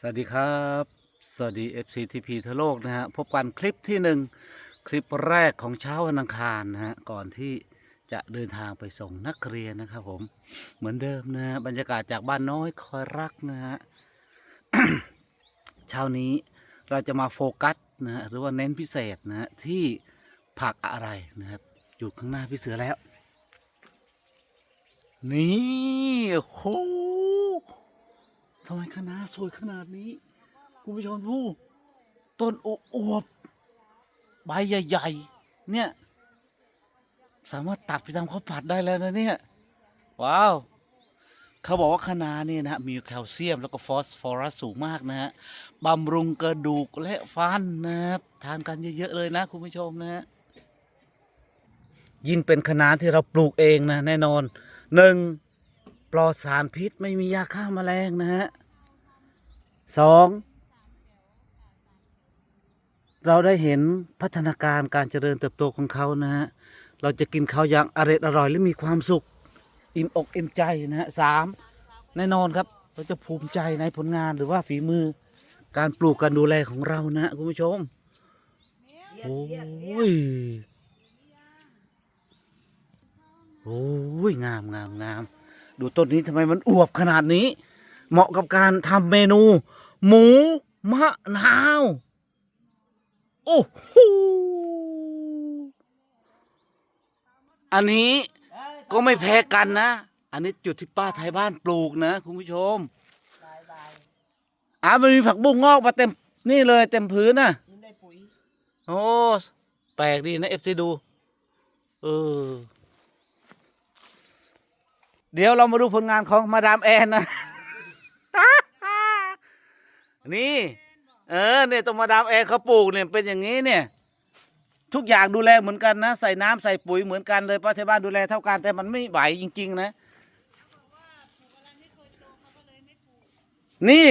สวัสดีครับ สวัสดี FCTP ทั่วโลกนะฮะ พบกันคลิปที่หนึ่งคลิปแรกของเช้าวันอังคารนะฮะ ก่อนที่จะเดินทางไปส่งนักเรียนนะครับผม เหมือนเดิมนะฮะ บรรยากาศจากบ้านน้อยคอยรักนะฮะ เช้านี้เราจะมาโฟกัสนะฮะ หรือว่าเน้นพิเศษนะฮะ ที่ผักอะไรนะครับ อยู่ข้างหน้าพี่เสือแล้ว นี่โอ้โห ทำไมคณะสวยขนาดนี้ คุณผู้ชมดูต้นอวบใบใหญ่ ๆ เนี่ย สามารถตัดไปทำข้าวผัดได้แล้วนะเนี่ย ว้าว เขาบอกว่าคะน้าเนี่ยนะมีแคลเซียมแล้วก็ฟอสฟอรัสสูงมากนะฮะบำรุงกระดูกและฟันนะครับทานกันเยอะ ๆ เลยนะ คุณผู้ชมนะฮะยิ่งเป็นคะน้าที่เราปลูกเองนะแน่นอนหนึ่ง ปลอดสารพิษไม่มียาฆ่าแมลงนะฮะสองเราได้เห็นพัฒนาการการเจริญเติบโตของเขานะฮะเราจะกินเขาอย่างอร่อยอร่อยและมีความสุข อิ่มอกอิ่มใจนะฮะสามแน่นอนครับเราจะภูมิใจในผลงานหรือว่าฝีมือการปลูกการดูแลของเรานะฮะคุณผู้ชมโอ้ยโอ้ยงามงามงาม ดูต้นนี้ทำไมมันอวบขนาดนี้ เหมาะกับการทำเมนู หมูมะนาว โอ้โหอันนี้ก็ไม่แพ้กันนะ อันนี้จุดที่ป้าไทยบ้านปลูกนะ คุณผู้ชมอ่ามันมีผักบุ้งงอกมาเต็มนี่เลยเต็มพื้นนะมันได้ปุ๋ยโอ้ แปลกดีนะเอฟซีดู เออ เดี๋ยวเรามาดูผลงานของมาดามแอนนะ นี่ เออเนี่ยตรงมาดามแอนเขาปลูกเนี่ยเป็นอย่างนี้เนี่ย ทุกอย่างดูแลเหมือนกันนะ ใส่น้ำใส่ปุ๋ยเหมือนกันเลยป้าเทบ้านดูแลเท่ากันแต่มันไม่ไหวจริง ๆ นะ นี่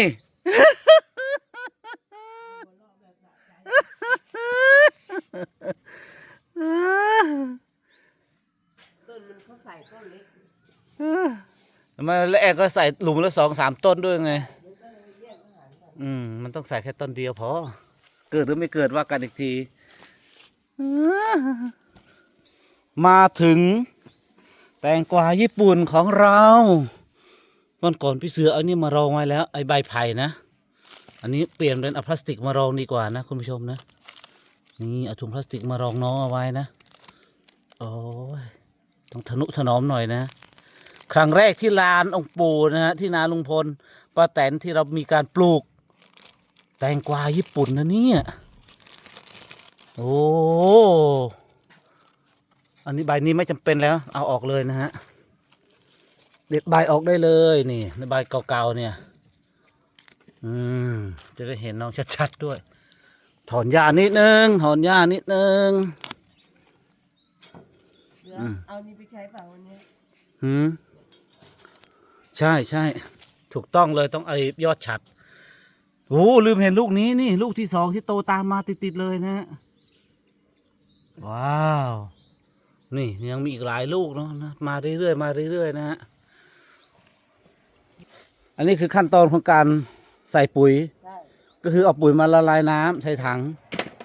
ต้นมันเขาใส่ต้นเล็ก มาแล้วแอนก็ใส่หลุมละสองสามต้นด้วยไง อืม มันต้องใส่แค่ต้นเดียวพอ เกิดหรือไม่เกิดว่ากันอีกที มาถึง แตงกวาญี่ปุ่นของเราวันก่อนพี่เสือเอานี่มารองไว้แล้ว ไอ้ใบไผ่นะ อันนี้เปลี่ยนเป็นเอาพลาสติกมารองดีกว่านะคุณผู้ชมนะ นี่เอาถุงพลาสติกมารองน้องเอาไว้นะ โอ้ยต้องทนุถนอมหน่อยนะ ครั้งแรกที่ลานองค์ปู่นะฮะที่นาลุงพลป้าแตนที่เรามีการปลูก แตงกวาญี่ปุ่นนะเนี่ยโอ้อันนี้ใบนี้ไม่จำเป็นแล้ว เอาออกเลยนะฮะเด็ดใบออกได้เลยนี่ในใบเก่าๆเนี่ย อืมจะได้เห็นน้องชัดๆด้วย ถอนหญ้านิดนึงถอนหญ้านิดนึงเดี๋ยวอืมเอานี่ไปใช้เปล่าวันเนี้ยหืม ใช่ใช่ถูกต้องเลยต้องไอยอดฉัดโอ้ลืมเห็นลูกนี้นี่ ลูกที่สองที่โตตามมาติดๆเลยนะฮะว้าว นี่ยังมีอีกหลายลูกเนาะนะมาเรื่อยๆมาเรื่อยๆนะฮะอันนี้คือขั้นตอนของการใส่ปุ๋ยใช่ก็คือเอาปุ๋ยมาละลายน้ำใส่ถัง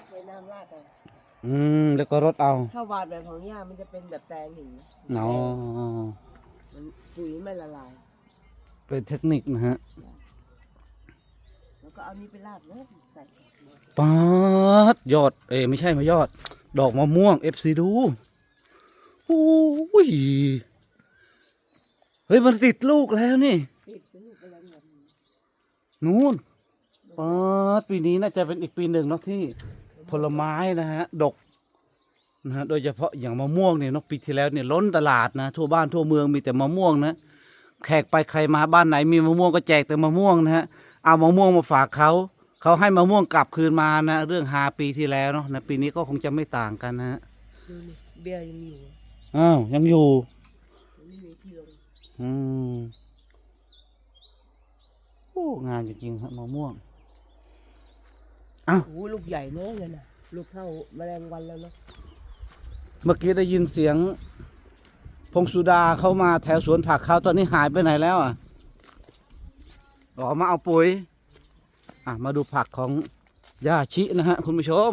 ใช้น้ำราดเอาอืมแล้วก็รดเอา ถ้าหวานแบบของย่ามันจะเป็นแบบแปลงหินนะเนาะมันปุ๋ยไม่ละลาย เป็นเทคนิคนะฮะแล้วก็เอานี้ไปราดเลยใส่ป๊าดยอด เอ้ยไม่ใช่มายอด ดอกมะม่วงเอฟซีดูโอ้ยเฮ้ย มันติดลูกแล้วนี่ ติดเป็นลูกอะไรแบบนี้นู่นป๊าดปีนี้น่าจะเป็นอีกปีหนึ่งเนาะที่ผลไม้นะฮะ ดกนะฮะโดยเฉพาะอย่างมะม่วงเนี่ยเนาะปีที่แล้วเนี่ยล้นตลาดนะ ทั่วบ้านทั่วเมืองมีแต่มะม่วงนะ แขกไปใครมาบ้านไหนมีมะม่วงก็แจกแต่มะม่วงนะฮะเอามะม่วงมาฝากเขาเขาให้มะม่วงกลับคืนมานะ เรื่องหาปีที่แล้วเนาะนะปีนี้ก็คงจะไม่ต่างกันนะฮะดูนี่เบียร์ยังอยู่อ้าวยังอยู่มันไม่มีที่ลงอืมโอ้งานจริงๆฮะมะม่วงโอ้โหลูกใหญ่เนอะเลยนะลูกเท่าแมลงวันแล้วเนาะเมื่อกี้ได้ยินเสียง พงสุดาเข้ามาแถวสวนผักเขาตอนนี้หายไปไหนแล้วอะอ๋อมาเอาปุ๋ย อะ มาดูผักของย่าชินะฮะ คุณผู้ชม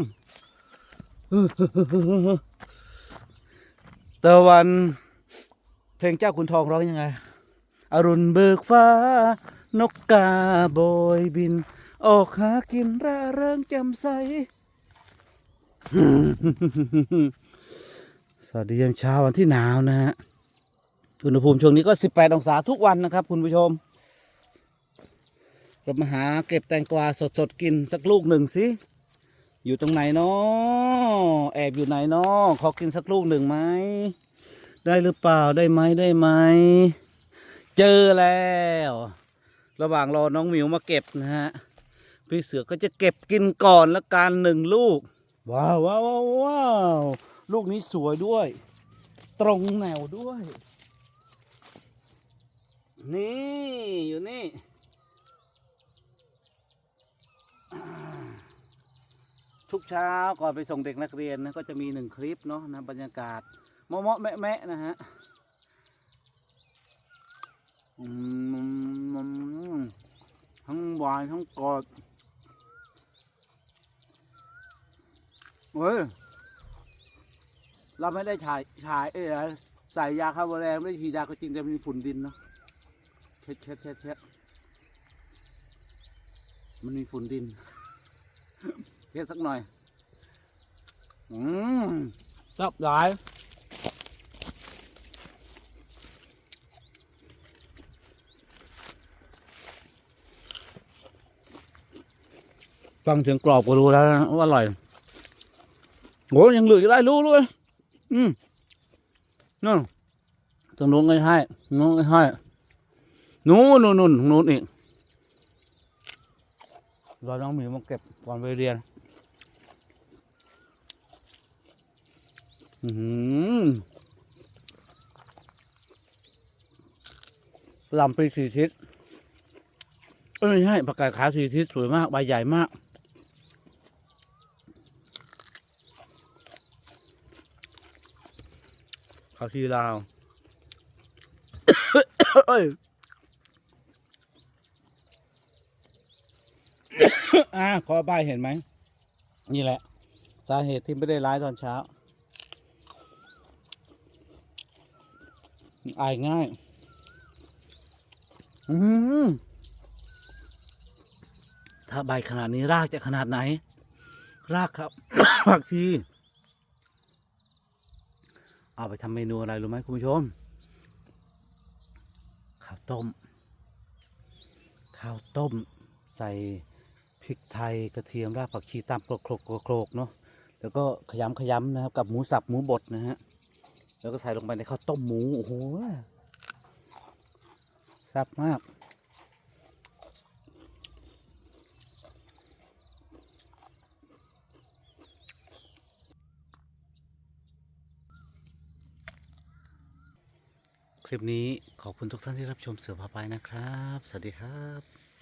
ตะวัน เพลงเจ้าคุณทองร้องยังไง อรุณเบิกฟ้า นกกาโบยบิน ออกหากินร่าเริงแจ่มใส สวัสดียามเช้าวันที่หนาวนะฮะ อุณหภูมิช่วงนี้ก็ 18 องศาทุกวันนะครับ คุณผู้ชมเรามาหาเก็บแตงกวาสดๆกินสักลูกหนึ่งสิ อยู่ตรงไหนเนาะแอบอยู่ไหนเนาะขอกินสักลูกหนึ่งไหม ได้หรือเปล่าได้ไหมได้ไหม เจอแล้ว ระหว่างรอน้องหมิวมาเก็บนะฮะ พี่เสือก็จะเก็บกินก่อนละกันหนึ่งลูก ว้าวว้าวว้าวว้าวลูกนี้สวยด้วย ตรงแนวด้วย นี่อยู่นี่ทุกเช้าก่อนไปส่งเด็กนักเรียนนะก็จะมีหนึ่งคลิปเนาะนะบรรยากาศเมาะๆแมะนะฮะทั้งหวานทั้งกรอบเฮ้ยเราไม่ได้ถ่ายถ่ายเอ้ยใส่ยาฆ่าแมลงไม่ได้ฉีดยาก็จริงแต่มีฝุ่นดินเนาะ ช็ดเช็ดเช็ดเช็ดมันมีฝุ่นดินเช็ดสักหน่อยอืมรับหลายฟังเสียงกรอบก็รู้แล้วนะว่าอร่อยโหยังเหลืออยู่ได้รู้เลยอืมนู่นตรงนู้นก็ให้นู้นก็ให้ นู้นนู้นนู้นนู้นอีกรอน้องหมีมาเก็บก่อนไปเรียนอือหืลำปีสี่ทิศไม่ใช่ประกาศขาวสี่ทิศสวยมาก ใบใหญ่มากขาวทีลาว เอ้ย อ่าขอใบายเห็นไหม นี่แหละ สาเหตุที่ไม่ได้ไลฟ์ตอนเช้า อายง่าย อืมถ้าใบขนาดนี้รากจะขนาดไหน รากครับ ผักชี เอาไปทำเมนูอะไรรู้ไหมคุณผู้ชม ข้าวต้ม ข้าวต้มใส่ ริกไทยกระเทียมรากผักชีตามโครกโครกโครกเนาะแล้วก็ขยำขยำนะครับ กับหมูสับหมูบดนะฮะแล้วก็ใส่ลงไปในข้าวต้มหมูโอ้โหแซ่บมากคลิปนี้ขอบคุณทุกท่านที่รับชมเสือพาไปนะครับ สวัสดีครับ